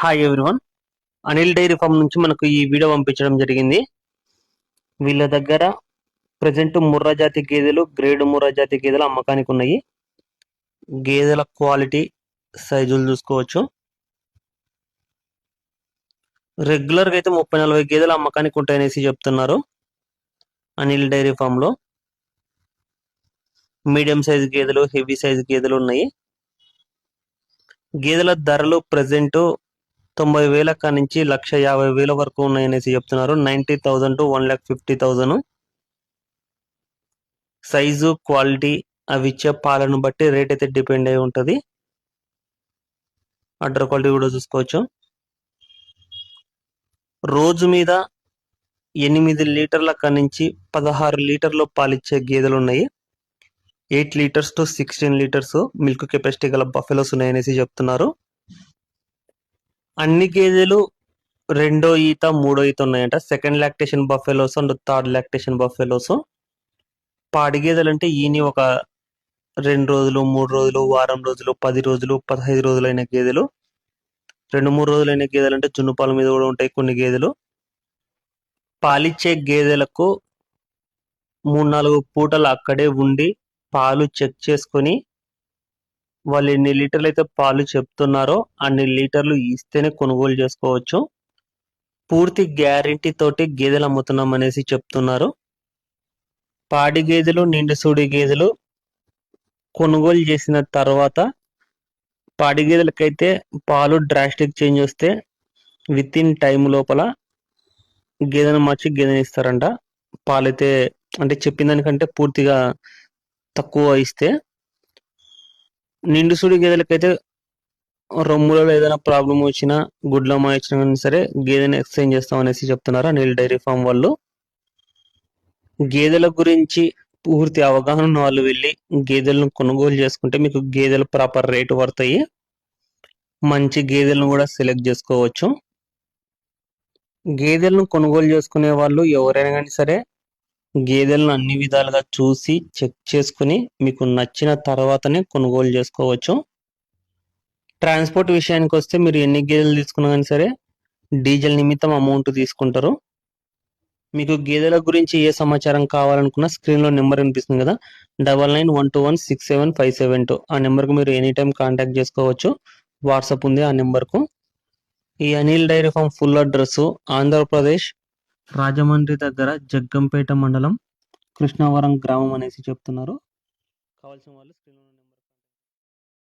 Hi everyone Anil dairy farm నుంచి మనకు ఈ వీడియో పంపించడం జరిగింది. వీళ్ళ దగ్గర ప్రజెంట్ ముర్రా జాతి గేదెలు గ్రేడ్ ముర్రా జాతి గేదెలు అమ్మకానికి ఉన్నాయి. గేదెల క్వాలిటీ సైజులు చూసుకోవచ్చు. రెగ్యులర్గా అయితే ముప్పై నలభై గేదెలు అమ్మకానికి ఉంటాయనేసి చెప్తున్నారు అనిల్ డైరీ ఫామ్లో మీడియం సైజ్ గేదెలు హెవీ సైజ్ గేదెలు ఉన్నాయి. గేదెల ధరలు ప్రజెంట్ తొంభై వేల నుంచి లక్ష యాభై వేల వరకు ఉన్నాయనేసి చెప్తున్నారు. Ninety thousand to one lakh fifty thousand size quality అవి ఇచ్చే పాలను బట్టి రేట్ అయితే డిపెండ్ అయి ఉంటుంది. అడ్డర్ క్వాలిటీ కూడా చూసుకోవచ్చు. రోజు మీద ఎనిమిది లీటర్ల నుంచి పదహారు లీటర్లు పాలిచ్చే గేదెలు ఉన్నాయి. Eight litres to sixteen litres milk capacity గల బఫెలోస్ ఉన్నాయనేసి చెప్తున్నారు. అన్ని గేదెలు రెండో ఈత మూడో ఈత ఉన్నాయంట. Second lactation buffaloes and third lactation buffaloes పాడి గేదెలు అంటే ఈని ఒక రెండు రోజులు మూడు రోజులు వారం రోజులు పది రోజులు పదహైదు రోజులైన గేదెలు. రెండు మూడు రోజులైన గేదెలు అంటే జున్నుపాల మీద కూడా ఉంటాయి కొన్ని గేదెలు. పాలిచ్చే గేదెలకు మూడు నాలుగు పూటలు అక్కడే ఉండి పాలు చెక్ చేసుకొని వాళ్ళు ఎన్ని లీటర్లు అయితే పాలు చెప్తున్నారో అన్ని లీటర్లు ఇస్తేనే కొనుగోలు చేసుకోవచ్చు. పూర్తి గ్యారంటీ తోటి గేదెలు అమ్ముతున్నాం అనేసి చెప్తున్నారు. పాడి గేదెలు నిండు సూడి గేదెలు కొనుగోలు చేసిన తర్వాత పాడి గేదెలకైతే పాలు డ్రాస్టిక్ చేంజ్ వస్తే విత్ ఇన్ టైం లోపల గేదెను మార్చి గేదెని ఇస్తారంట. పాలైతే అంటే చెప్పిన దానికంటే పూర్తిగా తక్కువ ఇస్తే నిండు సుడి గేదెలకైతే రొమ్ములలో ఏదైనా ప్రాబ్లం వచ్చినా గుడ్ల మాయించినా కానీ సరే గేదెని ఎక్స్చేంజ్ చేస్తాం అనేసి చెప్తున్నారు నీల్ డైరీ ఫామ్ వాళ్ళు. గేదెల గురించి పూర్తి అవగాహన ఉన్న వాళ్ళు వెళ్ళి గేదెలను కొనుగోలు చేసుకుంటే మీకు గేదెలు ప్రాపర్ రేటు పడతాయి. మంచి గేదెలను కూడా సెలెక్ట్ చేసుకోవచ్చు. గేదెలను కొనుగోలు చేసుకునే వాళ్ళు ఎవరైనా కానీ సరే గేదెలను అన్ని విధాలుగా చూసి చెక్ చేసుకుని మీకు నచ్చిన తర్వాతనే కొనుగోలు చేసుకోవచ్చు. ట్రాన్స్పోర్ట్ విషయానికి వస్తే మీరు ఎన్ని గేదెలు తీసుకున్నా కానీ సరే డీజిల్ నిమిత్తం అమౌంట్ తీసుకుంటారు. మీకు గేదెల గురించి ఏ సమాచారం కావాలనుకున్నా స్క్రీన్లో నెంబర్ వినిపిస్తుంది కదా. Double nine one two one six seven five seven two. ఆ నెంబర్కి మీరు ఎనీ టైం కాంటాక్ట్ చేసుకోవచ్చు. వాట్సాప్ ఉంది ఆ నెంబర్కు. ఈ Anil dairy farm full address Andhra Pradesh Rajahmundry దగ్గర జగ్గంపేట మండలం కృష్ణవరం గ్రామం అనేసి చెప్తున్నారు. కావాల్సిన వాళ్ళు స్క్రీన్